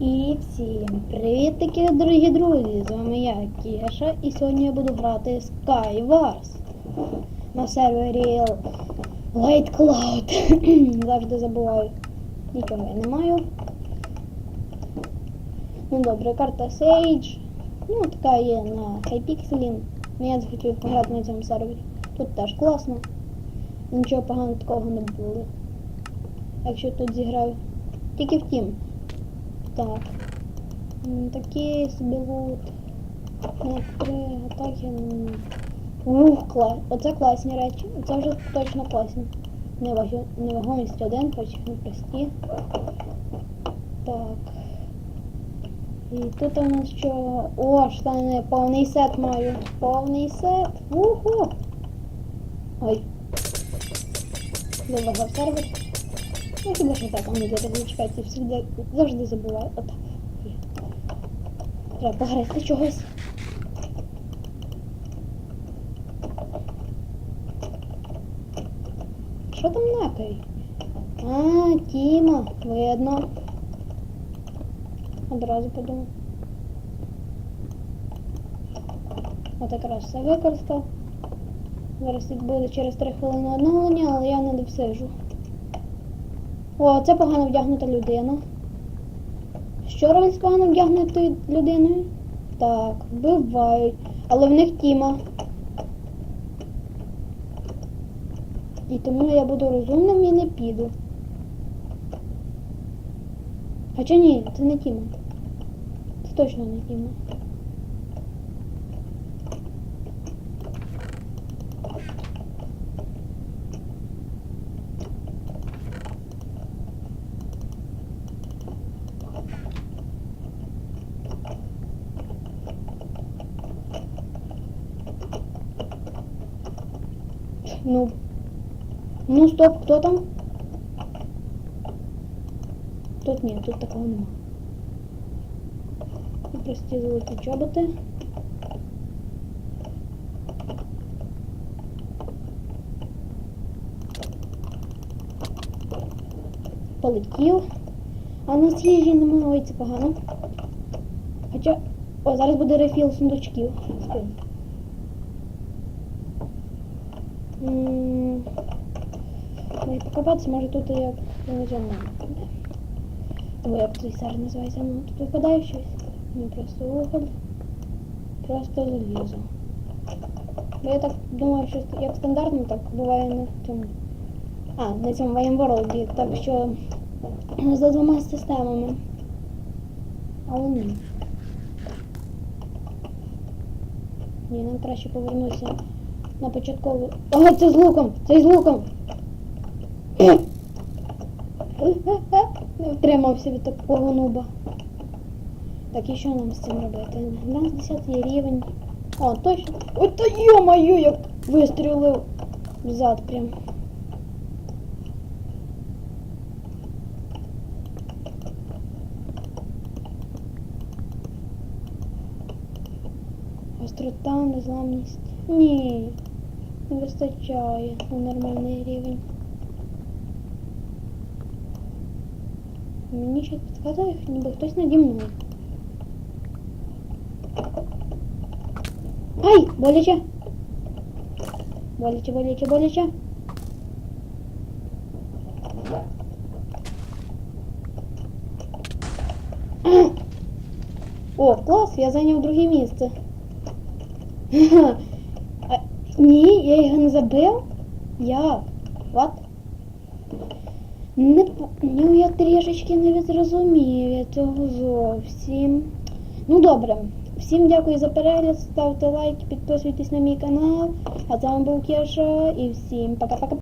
І всім привіт такі дорогі друзі! З вами я, Кеша, і сьогодні я буду грати Skywars на сервері Light Cloud. Завжди забуваю. Нічого я не маю. Ну добре, карта Sage. Ну, така є на Hypixel. Ну, я захотів пограти на цьому сервері. Тут теж класно. Нічого поганого такого не було. Якщо тут зіграю. Тільки втім. Так. Такі собі лут. Атаки. Ух, клас. Оце класні речі. Це вже точно класні. Невагомість один, хоч і прості. Так. І тут у нас що. О, штани, повний сет маю. Повний сет. Уху! Ой. Залагав сервер. Ну, хіба що так, а не буде чекати, завжди, завжди забуваю. Є. Треба пограти чогось. Що там накає? А, Тіма, видно. Одразу подумав. От якраз все використав. Зараз відбуде через 3 хвилини оновлення, але я не довсижу. О, це погано вдягнута людина. Що робить з погано вдягнутою людиною? Так, вбивають. Але в них Тіма. І тому я буду розумним і не піду. Хоча ні, це не Тіма. Це точно не Тіма. Ну. Ну, стоп, кто там? Тут нет, тут такого нема. Ну, Прості золоті чоботи. Полетів. А у нас їжі немає, погано. Хоча... О, зараз буде рефіл сундучків. Скинь. Може покопатися, може тут як лежано. Або як цей сар. Ну, тут випадає щось. Не просто уголь. Просто залізо. Бо я так думаю, що як стандартно, так буває на цьому. А, на цьому воєнворолді. Так що за двома системами. Але ні. Ні, нам краще повернутися на початкову. Ага, це з луком! Це з луком! Не втримався від такого нуба. Так, і що нам з цим робити? У нас 10 рівень. О, точно. Ой, та йо-моє, як вистрілив взад прям. Острота, незламність. Ні, не вистачає на нормальний рівень. Мені щось підказує, ніби хтось наді мною. Ай! Боляче! Боляче, боляче, боляче. А! О, клас, я зайняв друге місце. Ні, я його не забив. Як? What? Не, ну, я трішечки не зрозумів я цього зовсім. Ну добре. Всім дякую за перегляд, ставте лайк, підписуйтесь на мій канал. А з вами був Кеша і всім пока-пока.